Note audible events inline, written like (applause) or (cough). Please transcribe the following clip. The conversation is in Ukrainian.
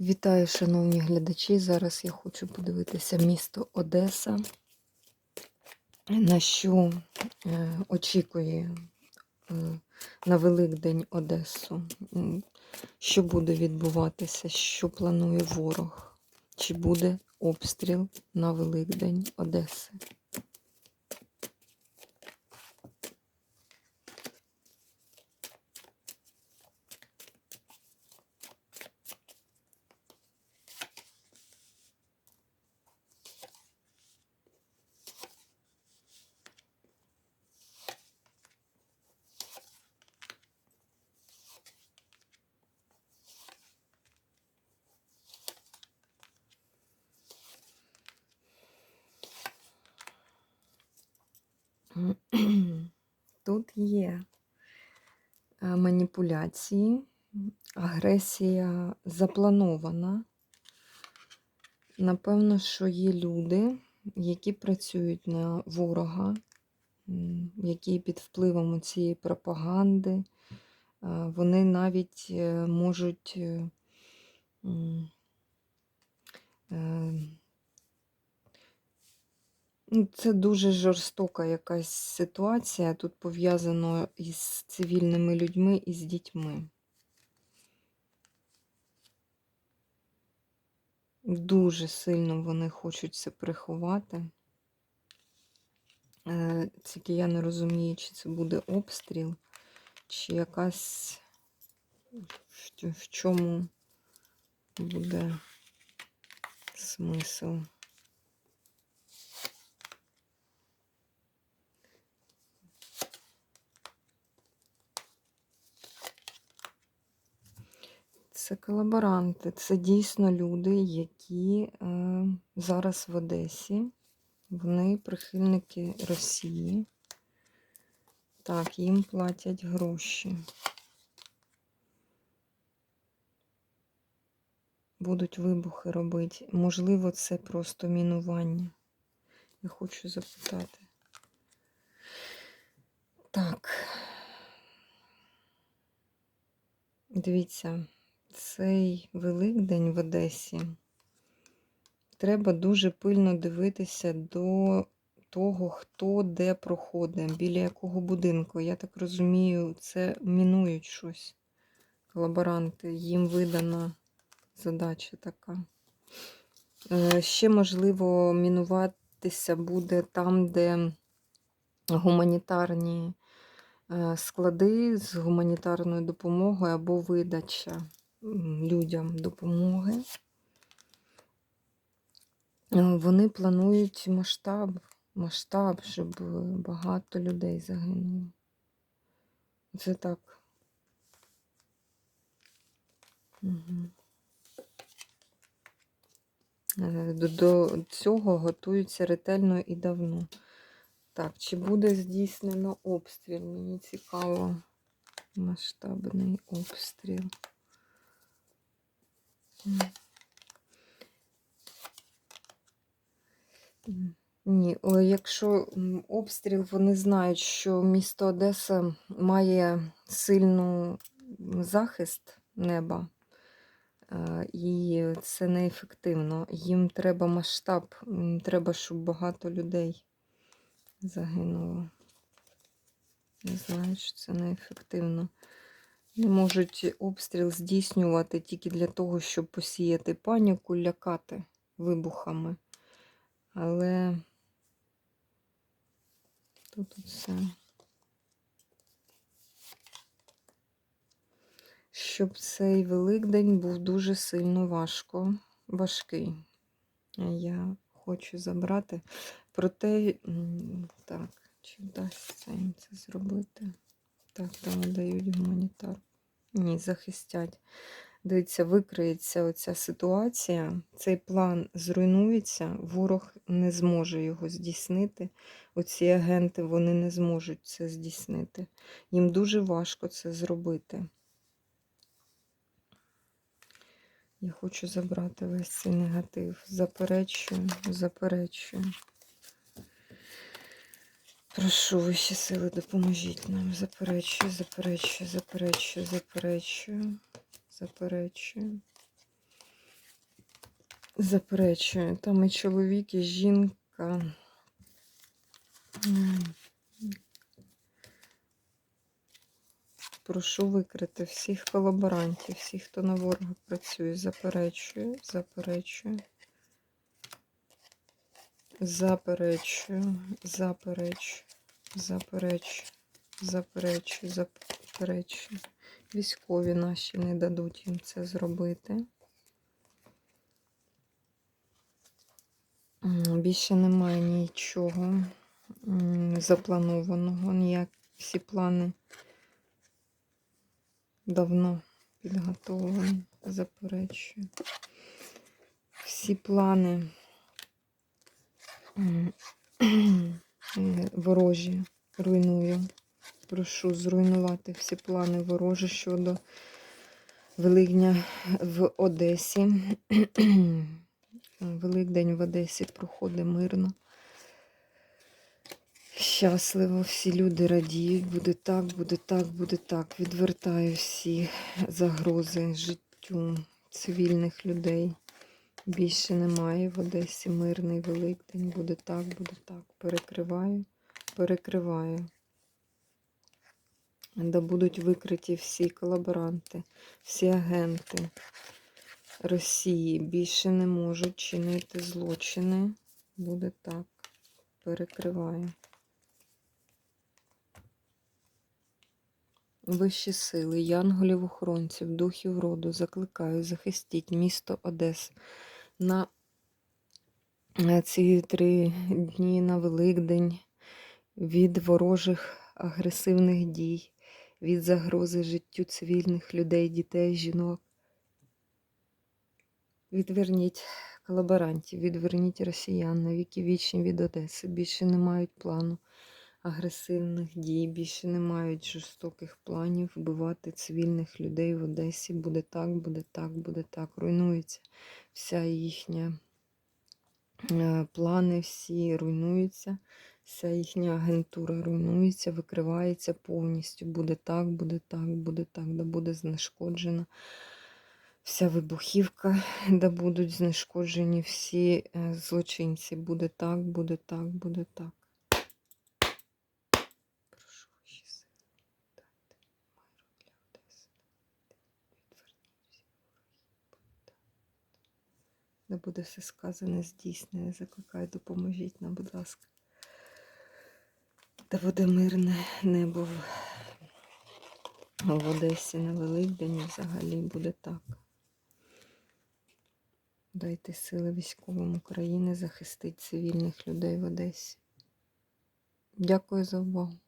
Вітаю, шановні глядачі. Зараз я хочу подивитися місто Одеса, на що е, очікує е, на Великдень Одесу, що буде відбуватися, що планує ворог, чи буде обстріл на Великдень Одеси. (clears throat) Тут є е, маніпуляції, агресія запланована. Напевно, що є люди, які працюють на ворога, які під впливом цієї пропаганди. е, Вони навіть е, можуть е, м, е, Ну, Це дуже жорстока якась ситуація. Тут пов'язано із цивільними людьми і з дітьми. Дуже сильно вони хочуть це приховати. Е, Тільки я не розумію, чи це буде обстріл, чи якась в чому буде смисл. Це колаборанти, це дійсно люди, які е, зараз в Одесі. Вони прихильники Росії. Так, їм платять гроші. Будуть вибухи робити. Можливо, це просто мінування. Я хочу запитати. Так. Дивіться, цей Великдень в Одесі. Треба дуже пильно дивитися до того, хто де проходить, біля якого будинку. Я так розумію, це мінують щось. Колаборанти, їм видана задача така. Е, Ще, можливо, мінуватися буде там, де гуманітарні е, склади з гуманітарною допомогою або видача людям допомоги. Е, Вони планують масштаб, масштаб, щоб е, багато людей загинуло. Це так. Угу. До, до цього готуються ретельно і давно. Так, чи буде здійснено обстріл? Мені цікаво. Масштабний обстріл. Ні, якщо обстріл, вони знають, що місто Одеса має сильну захист неба, е, і це неефективно. Їм треба масштаб, їм треба, щоб багато людей загинуло. Не знаю, що це неефективно. Не можуть обстріл здійснювати тільки для того, щоб посіяти паніку, лякати вибухами. Але тут все. Щоб цей Великдень був дуже сильно важко, важкий. Я хочу забрати. Проте, так, чи вдасться їм це зробити? Так, там дають гуманітар. Ні, захистять. Дивіться, викриється оця ситуація, цей план зруйнується, ворог не зможе його здійснити. Оці агенти вони не зможуть це здійснити. Їм дуже важко це зробити. Я хочу забрати весь цей негатив. Заперечую, заперечую. Прошу вищі сили, допоможіть нам. Заперечую, заперечую, заперечую, заперечую, заперечую. Заперечую. Там і чоловік, і жінка. Прошу викрити всіх колаборантів, всіх, хто на ворога працює. Заперечую, заперечую. Заперечую, заперечую, заперечую, заперечую, заперечую. Військові наші не дадуть їм це зробити. Більше немає нічого запланованого, ніяк всі плани давно підготовлені, заперечую. Всі плани (clears throat) ворожі руйную. Прошу зруйнувати всі плани ворожі щодо Великдня в Одесі. (clears throat) Великдень в Одесі проходить мирно. Щасливо, всі люди радіють, буде так, буде так, буде так. Відвертаю всі загрози життю цивільних людей. Більше немає в Одесі. Мирний Великдень. Буде так, буде так. Перекриваю, перекриваю. Да будуть викриті всі колаборанти, всі агенти Росії більше не можуть чинити злочини. Буде так. Перекриваю. Вищі сили, янголів охоронців, духів роду, закликаю, захистіть місто Одес на е, ці три дні на Великдень від ворожих агресивних дій, від загрози життю цивільних людей, дітей, жінок. Відверніть колаборантів, відверніть росіян на віки вічні від Одеси. Більше не мають плану агресивних дій, більше не мають жорстоких планів вбивати цивільних людей в Одесі. Буде так, буде так, буде так. Руйнується вся їхня е, плани, всі руйнуються, вся їхня агентура руйнується, викривається повністю. Буде так, буде так, буде так, да буде знешкоджена вся вибухівка, (laughs) де будуть знешкоджені всі е, злочинці. Буде так, буде так, буде так. Прошу ваші сили, дайте миру для Одеси. Відверніть всі ворогів. Буде буде все сказане, здійснене. Закликаю, допоможіть нам, будь ласка. Та буде мирне небо в, Одесі на Великдень взагалі буде так. Дайте сили військовим України захистити цивільних людей в Одесі. Дякую за увагу.